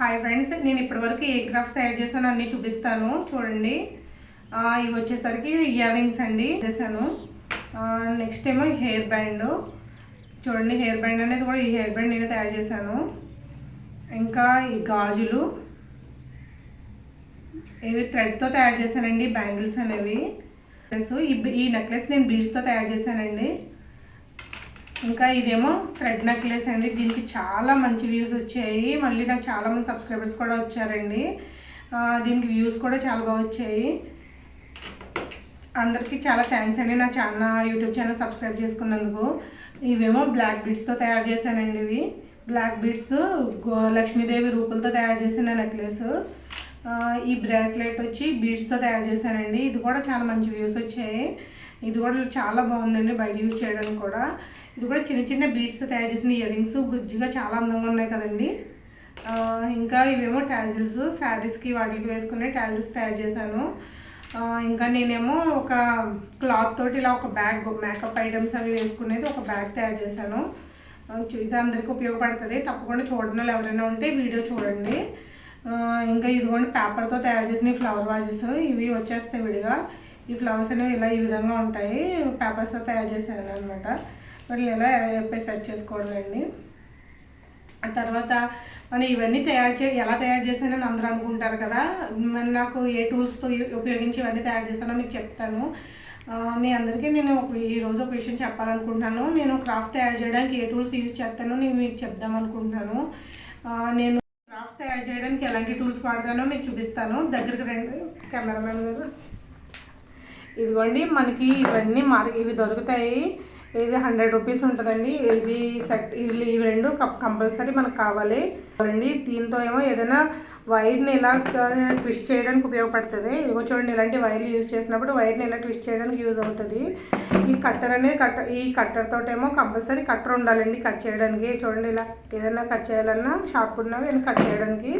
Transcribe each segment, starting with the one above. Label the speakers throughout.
Speaker 1: Hi friends నేను ఇప్పటివరకు ఏ craft తయారు చేశాను అన్నీ చూపిస్తాను. చూడండి. ఇవి వచ్చేసరికి ఇయర్ రింగ్స్ అండి. చేశాను. నెక్స్ట్ ఏమో హెయిర్ బ్యాండ్ చూడండి హెయిర్ బ్యాండ్ అనేది కూడా ఈ హెయిర్ బ్యాండ్ నేను తయారు చేశాను. ఇంకా ఈ గాజులు. ఇవి థ్రెడ్తో తయారు చేశానండి బ్యాంగిల్స్ అనేవి. ప్లస్ ఈ ఈ నెక్లెస్ నేను బీడ్స్తో తయారు చేశానండి. ఇంకా ఇదేమో థ్రెడ్ నెక్లెస్ అండి. దీనికి చాలా మంచి వ్యూస్ వచ్చాయి. మళ్ళీ నాకు చాలా మంది సబ్స్క్రైబర్స్ కూడా వచ్చారండి. దీనికి వ్యూస్ కూడా చాలా బాగా వచ్చాయి. అందరికీ చాలా థ్యాంక్స్ అండి నా ఛానల్ యూట్యూబ్ ఛానల్ సబ్స్క్రైబ్ చేసుకున్నందుకు. ఇవేమో బ్లాక్ బీడ్స్తో తయారు చేశానండి ఇవి. బ్లాక్ బీడ్స్ లక్ష్మీదేవి రూపులతో తయారు చేసిన నెక్లెస్ ఈ బ్రాస్లెట్ వచ్చి బీడ్స్తో తయారు చేశానండి. ఇది కూడా చాలా మంచి వ్యూస్ వచ్చాయి. ఇది కూడా చాలా బాగుందండి బయట యూజ్ చేయడానికి కూడా. ఇది కూడా చిన్న చిన్న బీడ్స్తో తయారు చేసిన ఇయర్ రింగ్స్ బుజ్జిగా చాలా అందంగా ఉన్నాయి కదండి. ఇంకా ఇవేమో ట్యాజిల్స్ శారీస్కి వాటికి వేసుకునే ట్యాజిల్స్ తయారు చేశాను. ఇంకా నేనేమో ఒక క్లాత్ తోటి ఇలా ఒక బ్యాగ్ మేకప్ ఐటమ్స్ అవి వేసుకునేది ఒక బ్యాగ్ తయారు చేశాను. ఇది అందరికీ ఉపయోగపడుతుంది. తప్పకుండా చూడడం ఎవరైనా ఉంటే వీడియో చూడండి. ఇంకా ఇదిగోండి పేపర్తో తయారు చేసిన ఫ్లవర్ వాజెస్ ఇవి వచ్చేస్తాయి విడిగా. ఈ ఫ్లవర్స్ అనేవి ఇలా ఈ విధంగా ఉంటాయి. పేపర్స్తో తయారు చేశాను అనమాట మరి ఇలా సెట్ చేసుకోవడమండి ఆ తర్వాత మనం ఇవన్నీ తయారు చే ఎలా తయారు చేసానని అందరూ అనుకుంటారు కదా? మరి నాకు ఏ టూల్స్తో ఉపయోగించి ఇవన్నీ తయారు చేశానో మీకు చెప్తాను. మీ అందరికీ నేను ఒక ఈరోజు ఒక విషయం చెప్పాలనుకుంటున్నాను. నేను క్రాఫ్ట్ తయారు చేయడానికి ఏ టూల్స్ యూజ్ చేస్తానో నేను మీకు చెప్దాం అనుకుంటున్నాను. నేను క్రాఫ్ట్స్ తయారు చేయడానికి ఎలాంటి టూల్స్ వాడతానో మీకు చూపిస్తాను. దగ్గరికి రండి కెమెరామెన్ గారు. ఇదిగోండి మనకి ఇవన్నీ మార్క్ ఇవి దొరుకుతాయి. ఇది హండ్రెడ్ రూపీస్ ఉంటుందండి. ఇవి సెట్ ఇవి ఇవి రెండు కంపల్సరీ మనకు కావాలి. అండి దీంతో ఏమో ఏదైనా వైర్ని ఇలా ట్విస్ట్ చేయడానికి ఉపయోగపడుతుంది. ఇదిగో చూడండి ఇలాంటి వైర్లు యూజ్ చేసినప్పుడు వైర్ని ఇలా ట్విస్ట్ చేయడానికి యూజ్ అవుతుంది. ఈ కట్టర్ అనేది కట్టర్ ఈ కట్టర్తో ఏమో కంపల్సరీ కట్టర్ ఉండాలండి కట్ చేయడానికి. చూడండి ఇలా ఏదైనా కట్ చేయాలన్నా షార్ప్ ఉన్నవి కట్ చేయడానికి.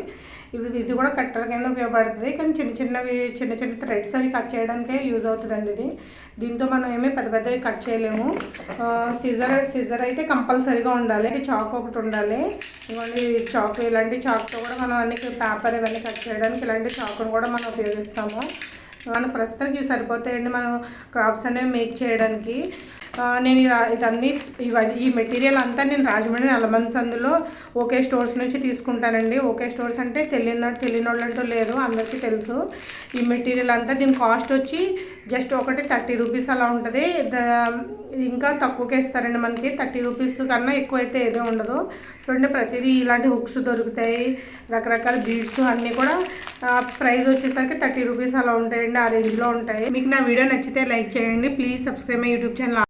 Speaker 1: ఇది ఇది కూడా కట్టర్ కింద ఉపయోగపడుతుంది. కానీ చిన్న చిన్నవి చిన్న చిన్న థ్రెడ్స్ అవి కట్ చేయడానికే యూజ్ అవుతుందండి ఇది. దీంతో మనం ఏమీ పెద్ద పెద్దవి కట్ చేయలేము. సిజర్ సిజర్ అయితే కంపల్సరీగా ఉండాలి. చాక్ ఒకటి ఉండాలి. ఇవన్నీ చాక్ ఇలాంటి చాక్తో కూడా మనం అన్ని పేపర్ ఇవన్నీ కట్ చేయడానికి ఇలాంటి చాకును కూడా మనం ఉపయోగిస్తాము. మన ప్రస్తుతానికి సరిపోతాయండి మనం క్రాఫ్ట్స్ అనేవి మేక్ చేయడానికి. నేను ఇదన్నీ ఇవన్నీ ఈ మెటీరియల్ అంతా నేను రాజమండ్రి నల్లమంది సందులో ఓకే స్టోర్స్ నుంచి తీసుకుంటానండి. ఓకే స్టోర్స్ అంటే తెలియన తెలియనోళ్ళంటూ లేదు అందరికీ తెలుసు. ఈ మెటీరియల్ అంతా దీని కాస్ట్ వచ్చి జస్ట్ ఒకటి థర్టీ రూపీస్ అలా ఉంటుంది. ఇంకా తక్కువకే ఇస్తారండి మనకి. థర్టీ రూపీస్ కన్నా ఎక్కువ అయితే ఏదో ఉండదు. చూడండి ప్రతిదీ ఇలాంటి హుక్స్ దొరుకుతాయి. రకరకాల బీడ్స్ అన్నీ కూడా ప్రైస్ వచ్చేసరికి థర్టీ రూపీస్ అలా ఉంటాయండి ఆ రేంజ్లో ఉంటాయి. మీకు నా వీడియో నచ్చితే లైక్ చేయండి. Please subscribe my YouTube channel.